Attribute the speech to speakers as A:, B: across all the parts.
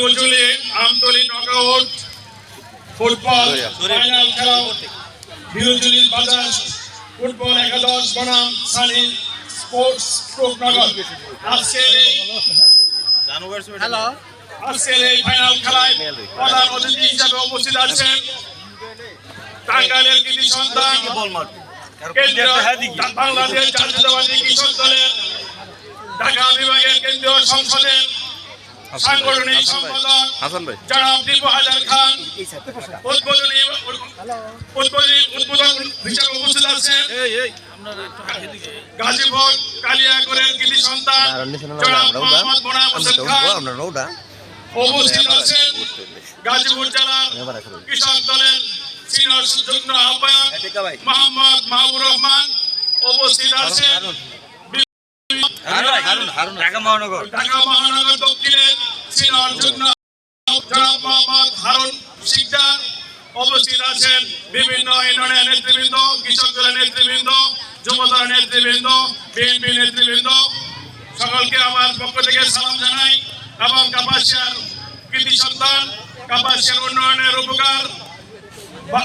A: Ujuli Amtali knockout football final খেলা বিরুজুলি বাজার football একাদশ বনাম সানি স্পোর্টস রূপনগর আজকের এই
B: হ্যালো।
A: আজকের এই ফাইনাল খেলায় প্রধান অতিথি হিসাবে উপস্থিত আছেন টাঙ্গাইলের কৃতি সন্তান কেন্দ্রীয় বাংলাদেশ জাতীয়তাবাদী কৃষক দলের ঢাকা বিভাগের কেন্দ্রীয় সংসদের সাংগঠনিক সম্পাদক
C: হাসান ভাই।
A: জনাব দীপু হাজার খান। উদ্বোধনী উদ্বোধনী উদ্বোধন হিসাবে উপস্থিত আছেন গাজীপুর কালিয়াগড়ের কৃতি সন্তান জনাব মোহাম্মদ মোনাম হোসেন খান। উপস্থিত আছেন গাজীপুর জেলার কৃষক দলের সিনিয়র যুগ্ম আহ্বায়ক মোহাম্মদ মাহবুর রহমান উপস্থিত আছেন।
B: ঢাকা মহানগর।
A: ঢাকা মহানগর মোহাম্মদ হারুন শিকদার উপস্থিত আছেন। বিভিন্ন ইউনিয়নের নেতৃবৃন্দ, কৃষক দলের নেতৃবৃন্দ, যুব নেতৃবৃন্দ, বিএনপি নেতৃবৃন্দ, সকলকে আমার পক্ষ থেকে সালাম জানাই এবং কাপাসিয়ার কৃতি সন্তান, কাপাসিয়ার উন্নয়নের উপকার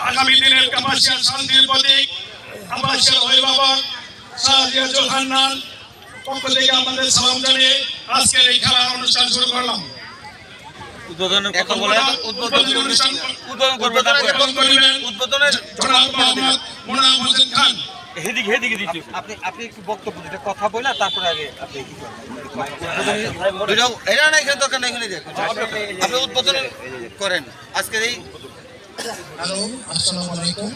A: আগামী দিনের কাপাসিয়ার শান্তির প্রতীক, কাপাসিয়ার অভিভাবক শাহজিয়াজুল হান্নান পক্ষ থেকে আমাদের সালাম জানিয়ে আজকের এই খেলার অনুষ্ঠান শুরু করলাম।
B: উদ্বোধনের কথা বলে
A: উদ্বোধনী অনুষ্ঠান
B: উদ্বোধন করবে উদ্বোধনের
A: জনাব মোহাম্মদ মোনাম হোসেন খান।
B: হেদিকে হেদিকে দিচ্ছি আপনি আপনি একটু বক্তব্য দিতে কথা বলে তারপরে আগে আপনি কি করবেন?
D: এটা না এখানে দরকার নাই এখানে দেখ আপনি উদ্বোধন করেন। আজকের এই
E: হ্যালো আসসালামু আলাইকুম।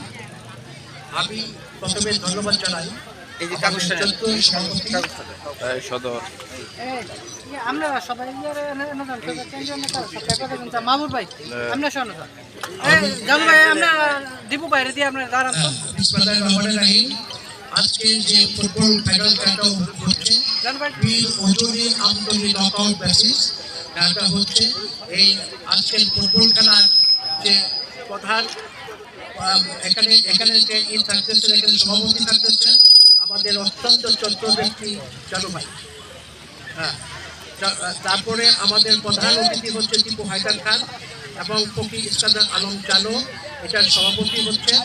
E: আমি প্রথমে ধন্যবাদ জানাই
D: এই যে কাগজটা
E: সভাপতি
C: সদর।
F: আমরা সবাই বলছেন। মামুর ভাই আমরা শোনো জানু ভাই আমরা দীপু বাইরে দিয়ে আপনার দাঁড়ান
E: আজকে যে ফুটবল ফাইনাল খেলাটা হচ্ছে বীর ওজনী নকআউট খেলাটা হচ্ছে এই আজকের ফুটবল খেলার যে প্রধান এখানে এখানে যে ই থাকতেছে এখানে সভাপতি থাকতেছে আমাদের অত্যন্ত চন্দ্র ব্যক্তি জানু ভাই। হ্যাঁ তারপরে আমাদের প্রধান অতিথি হচ্ছে টিপু হায়দার খান এবং ফকির ইস্কাদার আলম চালো, এটার সভাপতি হচ্ছে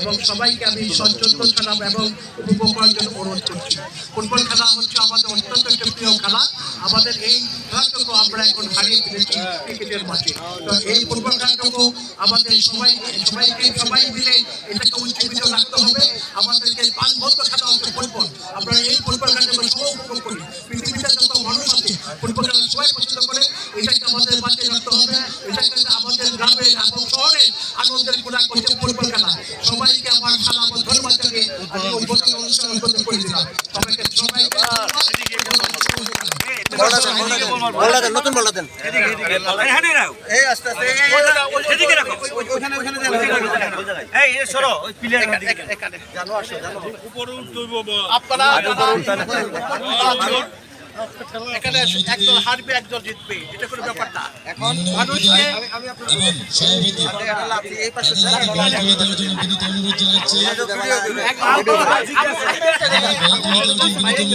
E: এবং সবাইকে আমি সচেতন খেলা এবং উপভোগ করার জন্য অনুরোধ করছি। ফুটবল খেলা হচ্ছে আমাদের অত্যন্ত একটা প্রিয় খেলা। আমাদের এই খেলাটুকু আমরা এখন হারিয়ে ফেলেছি ক্রিকেটের মাঠে। তো এই ফুটবল খেলাটুকু আমাদের সবাই সবাইকে সবাই মিলে এটাকে উজ্জীবিত রাখতে হবে। আমাদেরকে প্রাণবদ্ধ খেলা হচ্ছে ফুটবল আমরা এই ফুটবল খেলাটাকে সবাই উপভোগ করি পৃথিবীতে যত মানুষ আছে খেলা সবাই পছন্দ করে এটাকে আমাদের বাঁচিয়ে রাখতে হবে এটাকে আমাদের গ্রামে এবং শহরে আনন্দের গুণা করছে খেলা সবাইকে আমার সালাম ও ধন্যবাদ জানিয়ে আমি উদ্বোধন অনুষ্ঠান উদ্বোধন করে দিলাম সবাইকে সবাইকে
D: বলটা দেন বলটা দেন বলটা দেন। নতুন বলটা দেন। এই আস্তে আস্তে এই, এই,
B: রাখো
D: ওই- ওইখানে ওইখানে
B: এই এই সরো ওই প্লেয়ার
D: জানো আসো জানো
E: আপনারা। এখানে একদল হারবে একদল জিতবে। এটা কোনো ব্যাপার না।
D: এখন
E: মানুষকে
D: আমি আপনার